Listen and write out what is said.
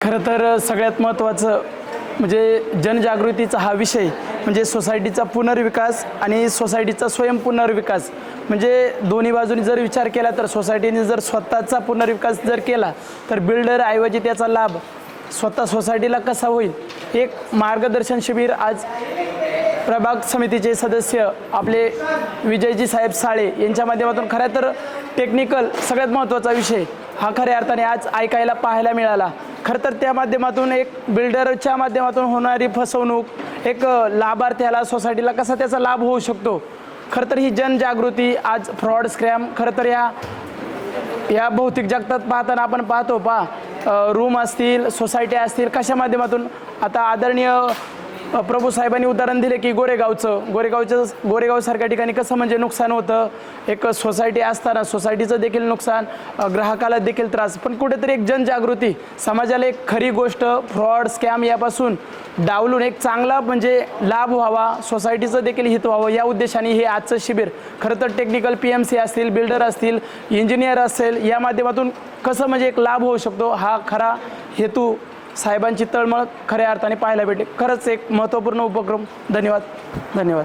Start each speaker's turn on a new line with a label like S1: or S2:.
S1: खरं तर सगळ्यात महत्त्वाचं म्हणजे जनजागृतीचा हा विषय म्हणजे सोसायटीचा पुनर्विकास आणि सोसायटीचा स्वयं पुनर्विकास. म्हणजे दोन्ही बाजूनी जर विचार केला तर सोसायटीने जर स्वतःचा पुनर्विकास जर केला तर बिल्डर ऐवजी त्याचा लाभ स्वतः सोसायटीला कसा होईल? एक मार्गदर्शन शिबिर आज प्रभाग समितीचे सदस्य आपले विजयजी साहेब साळे यांच्या माध्यमातून खऱ्या तर टेक्निकल सगळ्यात महत्त्वाचा विषय हा खऱ्या अर्थाने आज ऐकायला पाहायला मिळाला. खरं तर त्या माध्यमातून एक बिल्डरच्या माध्यमातून होणारी फसवणूक एक लाभार्थ्याला सोसायटीला कसा त्याचा लाभ होऊ शकतो? खरं तर ही जनजागृती आज फ्रॉड स्क्रॅम खरं तर या या भौतिक जगतात पाहताना आपण पाहतो पा रूम असतील सोसायट्या असतील कशा माध्यमातून? आता आदरणीय प्रभू साहेबांनी उदाहरण दिले की गोरेगावचं गोरेगावचं गोरेगावसारख्या ठिकाणी कसं म्हणजे नुकसान होतं? एक सोसायटी असताना सोसायटीचं देखील नुकसान ग्राहकाला देखील त्रास. पण कुठेतरी एक जनजागृती समाजाला एक खरी गोष्ट फ्रॉड स्कॅम यापासून डावलून एक चांगला म्हणजे लाभ व्हावा सोसायटीचं देखील हित व्हावं या उद्देशाने हे आजचं शिबिर. खरं तर टेक्निकल पी एम सी असतील बिल्डर असतील इंजिनियर असेल या माध्यमातून कसं म्हणजे एक लाभ होऊ शकतो? हा खरा हेतू साहेबांची तळमळ खऱ्या अर्थाने पाहायला भेटते खरंच एक महत्त्वपूर्ण उपक्रम. धन्यवाद. धन्यवाद.